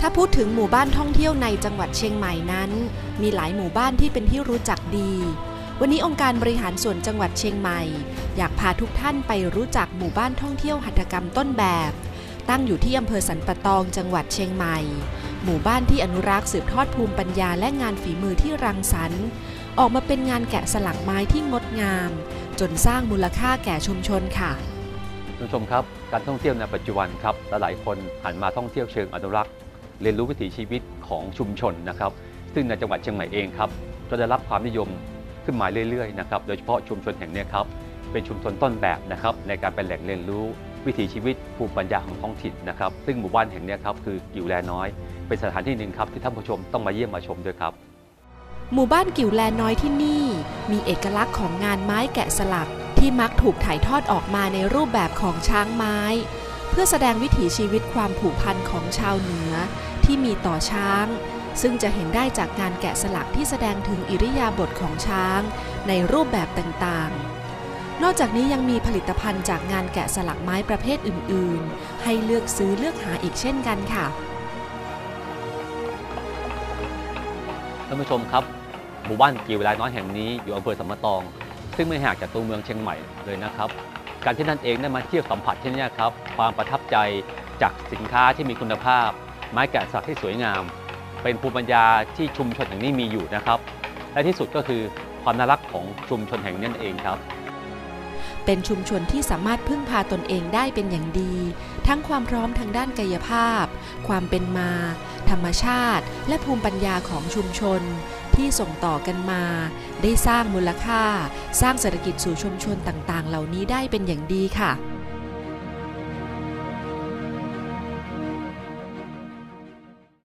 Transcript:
ถ้าพูดถึงหมู่บ้านท่องเที่ยวในจังหวัดเชียงใหม่นั้น มีหลายหมู่บ้านที่เป็นที่รู้จักดี วันนี้องค์การบริหารส่วนจังหวัดเชียงใหม่ อยากพาทุกท่านไปรู้จักหมู่บ้านท่องเที่ยวหัตถกรรมต้นแบบ ตั้งอยู่ที่อำเภอสันปะตองจังหวัดเชียงใหม่ หมู่บ้านที่อนุรักษ์สืบทอดภูมิปัญญาและงานฝีมือที่รังสรรค์ ออกมาเป็นงานแกะสลักไม้ที่งดงาม จนสร้างมูลค่าแก่ชุมชนค่ะคุณผู้ชมครับ การท่องเที่ยวในปัจจุบันครับหลายๆคนหันมาท่องเที่ยวเชิงอนุรักษ์ เรียนรู้วิถีชีวิตของชุมชนนะครับ ซึ่งในจังหวัดเชียงใหม่เองครับก็ได้รับความนิยมขึ้นมาเรื่อยๆนะครับโดยเฉพาะชุมชนแห่งนี้ครับเป็นชุมชนต้นแบบนะครับในการเป็นแหล่งเรียนรู้วิถีชีวิตภูมิปัญญาของท้องถิ่นนะครับ ซึ่งหมู่บ้านแห่งนี้ครับคือกิวแลน้อย เป็นสถานที่หนึ่งครับที่ท่านผู้ชมต้องมาเยี่ยมมาชมด้วยครับ หมู่บ้านกิ่วแลน้อยที่นี่ มีเอกลักษณ์ของงานไม้แกะสลักที่มักถูกถ่ายทอดออกมาในรูปแบบของช้างไม้ เพื่อแสดงวิถีชีวิตความผูกพันของชาวเหนือ ที่มีต่อช้าง ซึ่งจะเห็นได้จากงานแกะสลักที่แสดงถึงอิริยาบถของช้าง ในรูปแบบต่างๆ นอกจากนี้ยังมีผลิตภัณฑ์จากงานแกะสลักไม้ประเภทอื่นๆ ให้เลือกซื้อเลือกหาอีกเช่นกันค่ะท่านผู้ชมครับหมู่บ้านกีเวลาน้อยแห่งนี้อยู่อำเภอสัมมตอง ซึ่งไม่ห่างจากตัวเมืองเชียงใหม่เลยนะครับ การที่นั่นเองได้มาเที่ยวสัมผัสที่นี่ครับ ความประทับใจจากสินค้าที่มีคุณภาพ ไม้แกะสลักที่สวยงาม เป็นภูมิปัญญาที่ชุมชนแห่งนี้มีอยู่นะครับ และที่สุดก็คือความน่ารักของชุมชนแห่งนี้นเองครับ เป็นชุมชนที่สามารถพึ่งพาตนเองได้เป็นอย่างดี ทั้งความพร้อมทางด้านกายภาพ ความเป็นมา ธรรมชาติ และภูมิปัญญาของชุมชน ที่ส่งต่อกันมา ได้สร้างมูลค่า สร้างเศรษฐกิจสู่ชุมชนต่างๆ เหล่านี้ได้เป็นอย่างดีค่ะ